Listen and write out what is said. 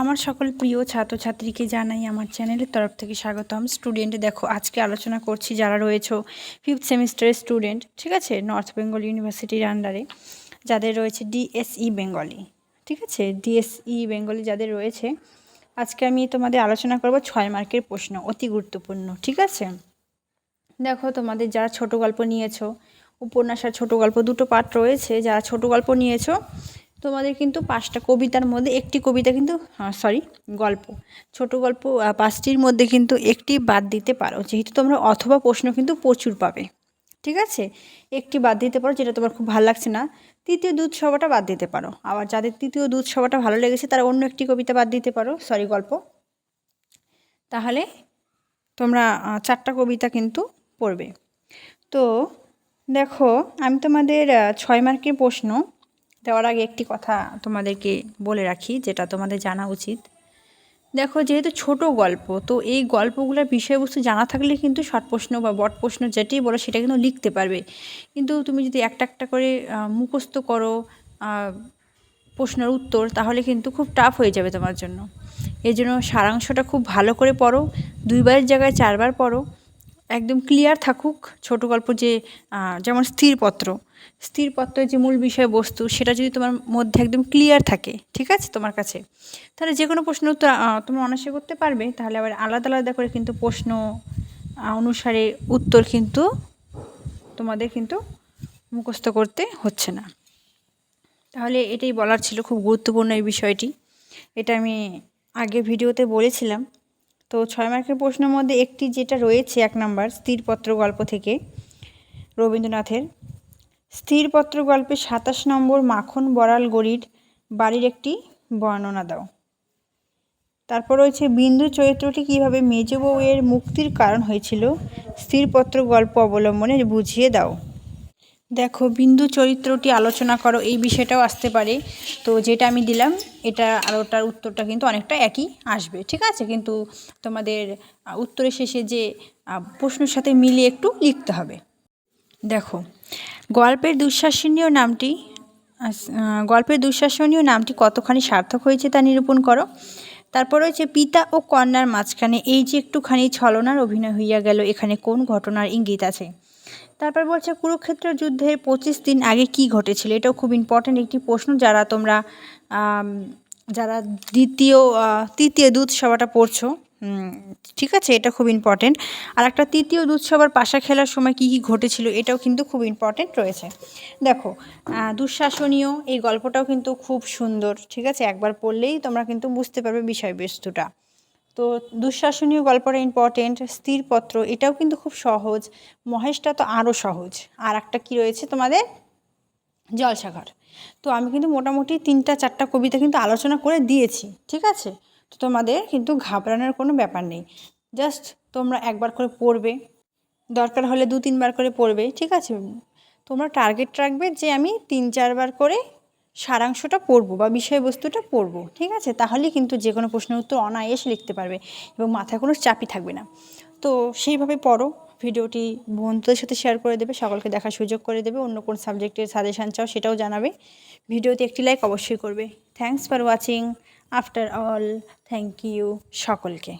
আমার সকল প্রিয় ছাত্রছাত্রীকে জানাই আমার চ্যানেলের তরফ থেকে স্বাগতম। স্টুডেন্ট দেখো, আজকে আলোচনা করছি যারা রয়েছে ফিফথ সেমিস্টারের স্টুডেন্ট ঠিক আছে? নর্থ বেঙ্গল ইউনিভার্সিটির আন্ডারে যাদের রয়েছে ডিএসই বেঙ্গলি ঠিক আছে? ডিএসই বেঙ্গলি যাদের রয়েছে, আজকে আমি তোমাদের আলোচনা করব ছয় মার্কের প্রশ্ন, অতি গুরুত্বপূর্ণ, ঠিক আছে? দেখো, তোমাদের যারা ছোট গল্প নিয়েছো, উপন্যাস আর ছোটো গল্প দুটো পার্ট রয়েছে, যারা ছোট গল্প নিয়েছো তোমাদের কিন্তু পাঁচটা কবিতার মধ্যে একটি কবিতা কিন্তু সরি গল্প। ছোট গল্প পাঁচটির মধ্যে কিন্তু একটি বাদ দিতে পারো। যেহেতু তোমরা অথবা প্রশ্ন কিন্তু প্রচুর পাবে। ঠিক আছে? একটি বাদ দিতে পারো যেটা তোমার খুব ভালো লাগছে না। তৃতীয় দুধ সভাটা বাদ দিতে পারো। আবার যাদের তৃতীয় দুধ সভাটা ভালো লেগেছে তারা অন্য একটি কবিতা বাদ দিতে পারো। সরি গল্প। তাহলে তোমরা চারটা কবিতা কিন্তু পড়বে। তো দেখো, আমি তোমাদের ছয় মার্কের প্রশ্ন দেওয়ার আগে একটি কথা তোমাদেরকে বলে রাখি, যেটা তোমাদের জানা উচিত। দেখো, যেহেতু ছোট গল্প, তো এই গল্পগুলোর বিষয়বস্তু জানা থাকলে কিন্তু শর্ট প্রশ্ন বা বট প্রশ্ন যেটাই বলো সেটা কিন্তু লিখতে পারবে। কিন্তু তুমি যদি একটা একটা করে মুখস্থ করো প্রশ্নের উত্তর, তাহলে কিন্তু খুব টাফ হয়ে যাবে তোমার জন্য। এই জন্য সারাংশটা খুব ভালো করে পড়ো, দুইবারের জায়গায় চারবার পড়ো। একদম ক্লিয়ার থাকুক ছোট গল্প যে যেমন স্থিরপত্র। স্থিরপত্রের যে মূল বিষয়বস্তু, সেটা যদি তোমার মধ্যে একদম ক্লিয়ার থাকে, ঠিক আছে তোমার কাছে? তাহলে যে কোনো প্রশ্ন উত্তর তুমি অনায়াসে করতে পারবে। তাহলে আবার আলাদা আলাদা করে কিন্তু প্রশ্ন অনুসারে উত্তর কিন্তু তোমাদের কিন্তু মুখস্থ করতে হচ্ছে না। তাহলে এটাই বলার ছিল খুব গুরুত্বপূর্ণ এই বিষয়টি। এটা আমি আগে ভিডিওতে বলেছিলাম। তো ছয় মার্কের প্রশ্নের মধ্যে একটি যেটা রয়েছে এক নম্বর, স্থিরপত্র গল্প থেকে, রবীন্দ্রনাথের। স্থিরপত্র গল্পে সাতাশ নম্বর মাখন বড়াল গড়ির বাড়ির একটি বর্ণনা দাও। তারপর রয়েছে, বিন্দু চরিত্রটি কীভাবে মেজ বউয়ের মুক্তির কারণ হয়েছিল? স্থিরপত্র গল্প অবলম্বনে বুঝিয়ে দাও। দেখো, বিন্দু চরিত্রটি আলোচনা করো, এই বিষয়টাও আসতে পারে। তো যেটা আমি দিলাম, এটা আর ওটার উত্তরটা কিন্তু অনেকটা একই আসবে, ঠিক আছে? কিন্তু তোমাদের উত্তরের শেষে যে প্রশ্নের সাথে মিলিয়ে একটু লিখতে হবে। দেখো, গল্পের দুঃশাসনীয় নামটি গল্পের দুঃশাসনীয় নামটি কতখানি সার্থক হয়েছে তা নিরূপণ করো। তারপর রয়েছে, পিতা ও কন্যার মাঝখানে এই যে একটুখানি ছলনার অভিনয় হইয়া গেল, এখানে কোন ঘটনার ইঙ্গিত আছে? তারপর বলছে কুরুক্ষেত্র যুদ্ধের পঁচিশ দিন আগে কি ঘটেছিল? এটাও খুব ইম্পর্ট্যান্ট একটি প্রশ্ন যারা তোমরা যারা দ্বিতীয় তৃতীয় দূত সভাটা পড়ছো ঠিক আছে, এটা খুব ইম্পর্টেন্ট আর একটা তৃতীয় দুঃসভার পাশা খেলার সময় কি কি ঘটেছিল, এটাও কিন্তু খুব ইম্পর্টেন্ট রয়েছে। দেখো দুঃশাসনীয়, এই গল্পটাও কিন্তু খুব সুন্দর, ঠিক আছে? একবার পড়লেই তোমরা কিন্তু বুঝতে পারবে বিষয়বস্তুটা। তো দুঃশাসনীয় গল্পটা ইম্পর্টেন্ট স্থিরপত্র এটাও কিন্তু খুব সহজ। মহেশটা তো আরও সহজ। আর একটা কী রয়েছে তোমাদের? জলসাঘর। তো আমি কিন্তু মোটামুটি তিনটা, চারটা কবিতা কিন্তু আলোচনা করে দিয়েছি, ঠিক আছে? তো তোমাদের কিন্তু ঘাবড়ানোর কোনো ব্যাপার নেই। জাস্ট তোমরা একবার করে পড়বে। দরকার হলে দু তিনবার করে পড়বে, ঠিক আছে? তোমরা টার্গেট রাখবে যে আমি তিন চারবার করে সারাংশটা পড়ব বা বিষয়বস্তুটা পড়ব, ঠিক আছে? তাহলেই কিন্তু যে কোনো প্রশ্নের উত্তর অনায়াসে লিখতে পারবে এবং মাথায় কোনো চাপই থাকবে না। তো সেইভাবে পড়ো, ভিডিওটি বন্ধুদের সাথে শেয়ার করে দেবে, সকলকে দেখার সুযোগ করে দেবে, অন্য কোন সাবজেক্টের সাজেশান চাও সেটাও জানাবে। ভিডিওতে একটি লাইক অবশ্যই করবে। Thanks for watching after all thank you সকলকে।